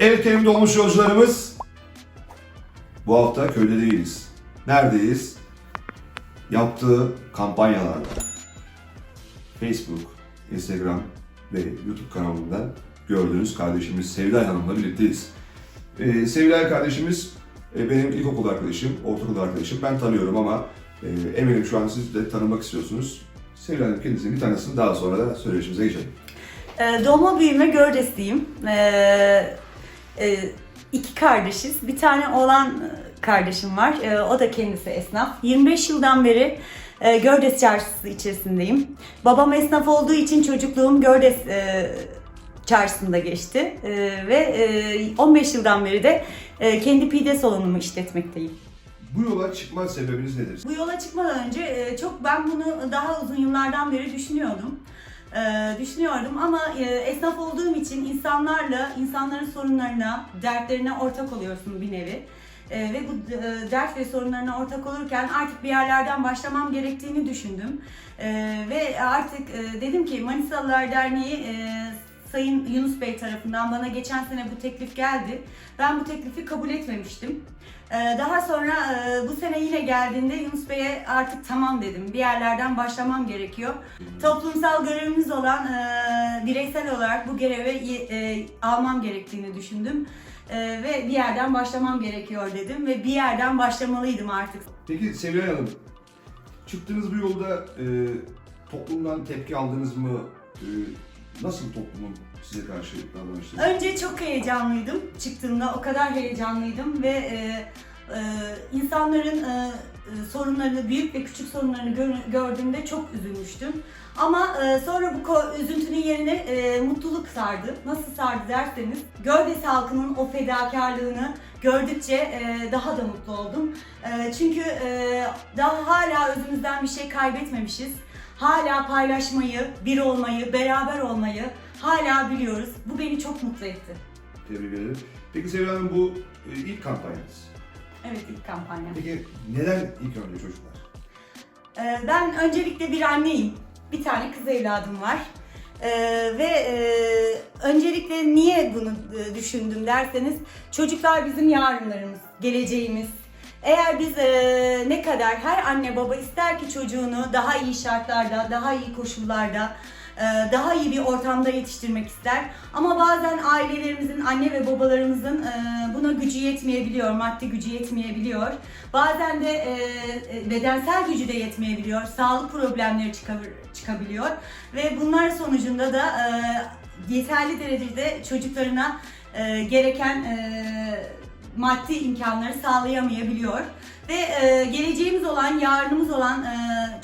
Evet benim dolmuş yolcularımız. Bu hafta köyde değiliz. Neredeyiz? Yaptığı kampanyalarla. Facebook, Instagram ve YouTube kanalından gördüğünüz kardeşimiz Sevday Hanım'la birlikteyiz. Ee, Sevday kardeşimiz e, benim ilkokul arkadaşım, ortaokul arkadaşım. Ben tanıyorum ama e, eminim şu an siz de tanımak istiyorsunuz. Sevday Hanım kendisini bir tanısın daha sonra da söyleşimize geçelim. Ee, Doğma büyüme Gördesliyim. Ee, e, iki kardeşiz. Bir tane oğlan e, kardeşim var. Ee, o da kendisi esnaf. 25 yıldan beri e, Gördes çarşısı içerisindeyim. Babam esnaf olduğu için çocukluğum Gördes e, çarşısında geçti. E, ve e, 15 yıldan beri de e, kendi pide salonumu işletmekteyim. Bu yola çıkma sebebiniz nedir? Bu yola çıkmadan önce e, çok ben bunu daha uzun yıllardan beri düşünüyordum. E, düşünüyordum ama e, esnaf olduğum için insanlarla, insanların sorunlarına, dertlerine ortak oluyorsun bir nevi. E, ve bu e, dert ve sorunlarına ortak olurken artık bir yerlerden başlamam gerektiğini düşündüm. E, ve artık e, dedim ki Manisalılar Derneği e, Sayın Yunus Bey tarafından bana geçen sene bu teklif geldi. Ben bu teklifi kabul etmemiştim. Ee, Daha sonra e, bu sene yine geldiğinde Yunus Bey'e artık tamam dedim. Bir yerlerden başlamam gerekiyor. Toplumsal görevimiz olan e, bireysel olarak bu görevi e, almam gerektiğini düşündüm. Ve bir yerden başlamam gerekiyor dedim ve bir yerden başlamalıydım artık. Peki Sevilay Hanım, çıktığınız bu yolda toplumdan tepki aldınız mı? Nasıl toplumun size karşı davranışları? Önce çok heyecanlıydım. Çıktığımda o kadar heyecanlıydım ve e, e, insanların e, e, sorunlarını, büyük ve küçük sorunlarını gör- gördüğümde çok üzülmüştüm. Ama e, sonra bu üzüntünün yerine e, mutluluk sardı. Nasıl sardı derseniz, Gördes halkının o fedakarlığını gördükçe e, daha da mutlu oldum. E, çünkü e, daha hala özümüzden bir şey kaybetmemişiz. Hala paylaşmayı, bir olmayı, beraber olmayı hala biliyoruz. Bu beni çok mutlu etti. Tebrik ederim. Peki Sevilay Hanım bu e, ilk kampanyanız. Evet ilk kampanya. Peki neden ilk önce çocuklar? Ee, ben öncelikle bir anneyim. Bir tane kız evladım var. Ee, ve e, öncelikle niye bunu e, düşündüm derseniz çocuklar bizim yarınlarımız, geleceğimiz. Eğer biz e, ne kadar her anne baba ister ki çocuğunu daha iyi şartlarda, daha iyi koşullarda, e, daha iyi bir ortamda yetiştirmek ister. Ama bazen ailelerimizin, anne ve babalarımızın e, buna gücü yetmeyebiliyor, maddi gücü yetmeyebiliyor. Bazen de e, e, bedensel gücü de yetmeyebiliyor, sağlık problemleri çıkabiliyor. Ve bunlar sonucunda da e, yeterli derecede çocuklarına e, gereken e, maddi imkanları sağlayamayabiliyor. Ve e, geleceğimiz olan, yarınımız olan e,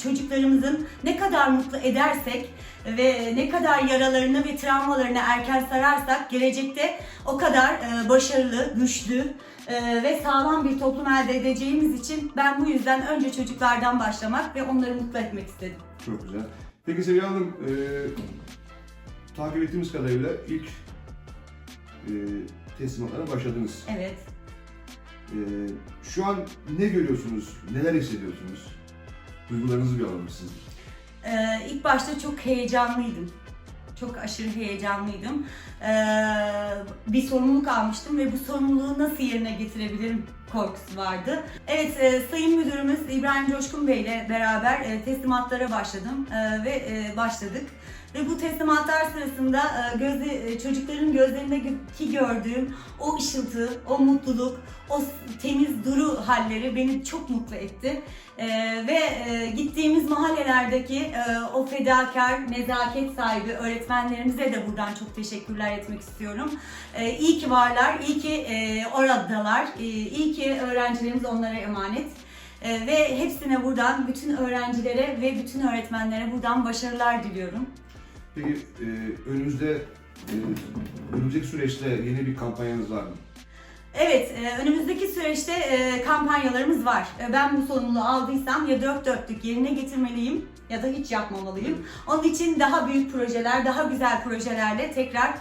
çocuklarımızın ne kadar mutlu edersek ve ne kadar yaralarını ve travmalarını erken sararsak gelecekte o kadar e, başarılı, güçlü e, ve sağlam bir toplum elde edeceğimiz için ben bu yüzden önce çocuklardan başlamak ve onları mutlu etmek istedim. Çok güzel. Peki Sevilay Hanım, e, takip ettiğimiz kadarıyla ilk e, teslimatlara başladınız. Evet. E, şu an ne görüyorsunuz, neler hissediyorsunuz? Duygularınızı bir sizin. Ee, ilk başta çok heyecanlıydım. Çok aşırı heyecanlıydım. Ee, bir sorumluluk almıştım ve bu sorumluluğu nasıl yerine getirebilirim korkusu vardı. Evet, e, Sayın Müdürümüz İbrahim Coşkun Bey ile beraber e, teslimatlara başladım e, ve e, başladık. Ve bu teslimatlar sırasında e, gözle, e, çocukların gözlerindeki gördüğüm o ışıltı, o mutluluk, o temiz duru halleri beni çok mutlu etti. E, ve e, gittiğimiz mahallelerdeki e, o fedakar, nezaket sahibi öğretmenlerimize de buradan çok teşekkürler etmek istiyorum. E, iyi ki varlar, iyi ki e, oradalar, e, iyi ki öğrencilerimiz onlara emanet. E, ve hepsine buradan, bütün öğrencilere ve bütün öğretmenlere buradan başarılar diliyorum. Peki e, önümüzde, e, önümüzdeki süreçte yeni bir kampanyanız var mı? Evet, e, önümüzdeki süreçte e, kampanyalarımız var. E, Ben bu sorumluluğu aldıysam ya dört dörtlük yerine getirmeliyim ya da hiç yapmamalıyım. Onun için daha büyük projeler, daha güzel projelerle tekrar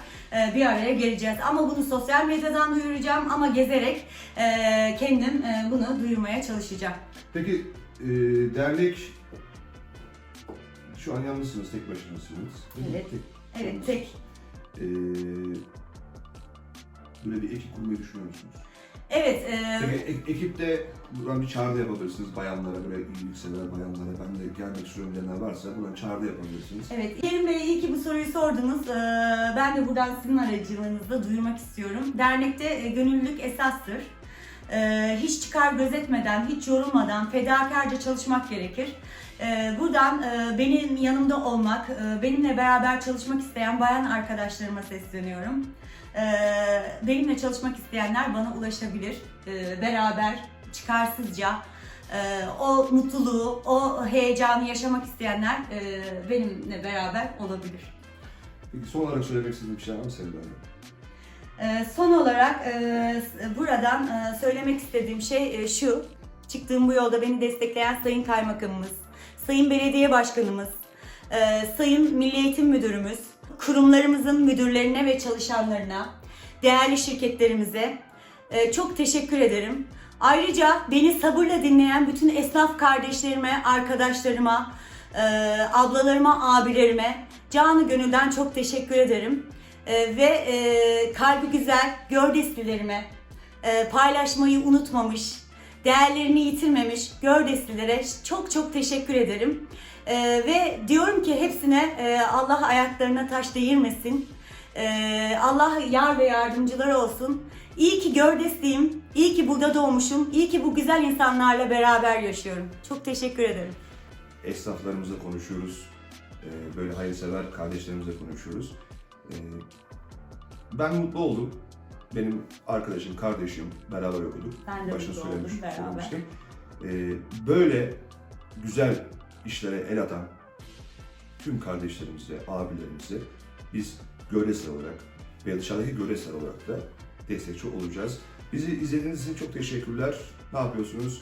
bir araya geleceğiz. Ama bunu sosyal medyadan duyuracağım ama gezerek e, kendim e, bunu duyurmaya çalışacağım. Peki e, dernek şu an yalnızsınız, tek başınasınız. Evet. Tek- Evet, tek. E, böyle bir ekip kurmayı düşünüyor musunuz? Evet, e, Peki e- ekipte buradan bir çağrı yapabilirsiniz bayanlara, böyle ilgi sever bayanlara, ben de gelmek istiyorum diyenler varsa buradan çağrı yapabilirsiniz. Evet, Kerim Bey iyi ki bu soruyu sordunuz. Ee, Ben de buradan sizin aracılığınızla duyurmak istiyorum. Dernekte e, gönüllülük esastır. Ee, Hiç çıkar gözetmeden, hiç yorulmadan fedakarca çalışmak gerekir. Ee, Buradan e, benim yanımda olmak, e, benimle beraber çalışmak isteyen bayan arkadaşlarıma sesleniyorum. Ee, Benimle çalışmak isteyenler bana ulaşabilir. Ee, Beraber, çıkarsızca, o mutluluğu, o heyecanı yaşamak isteyenler e, benimle beraber olabilir. Peki son olarak söylemek istediğim bir şey var mı Sevda Hanım? Son olarak buradan söylemek istediğim şey şu. Çıktığım bu yolda beni destekleyen Sayın Kaymakamımız, Sayın Belediye Başkanımız, e, Sayın Milli Eğitim Müdürümüz, kurumlarımızın müdürlerine ve çalışanlarına, değerli şirketlerimize e, çok teşekkür ederim. Ayrıca beni sabırla dinleyen bütün esnaf kardeşlerime, arkadaşlarıma, e, ablalarıma, abilerime canı gönülden çok teşekkür ederim. Ve kalbi güzel gördeslilerime, paylaşmayı unutmamış, değerlerini yitirmemiş gördeslilere çok çok teşekkür ederim. E, ve diyorum ki hepsine e, Allah ayaklarına taş değirmesin. E, Allah yar ve yardımcılar olsun. İyi ki gördesliyim, iyi ki burada doğmuşum, iyi ki bu güzel insanlarla beraber yaşıyorum. Çok teşekkür ederim. Esnaflarımızla konuşuyoruz, Ee, böyle hayırsever kardeşlerimizle konuşuyoruz. Ben mutlu oldum. Benim arkadaşım, kardeşim, beraber okuduk. Ben de Başta söylemiş, söylemiştim. Ee, böyle güzel işlere el atan tüm kardeşlerimize, abilerimize biz göresel olarak ve dışarıdaki göresel olarak da destekçi olacağız. Bizi izlediğiniz için çok teşekkürler. Ne yapıyorsunuz?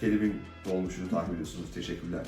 Kelim'in dolmuşunu takip ediyorsunuz. Teşekkürler.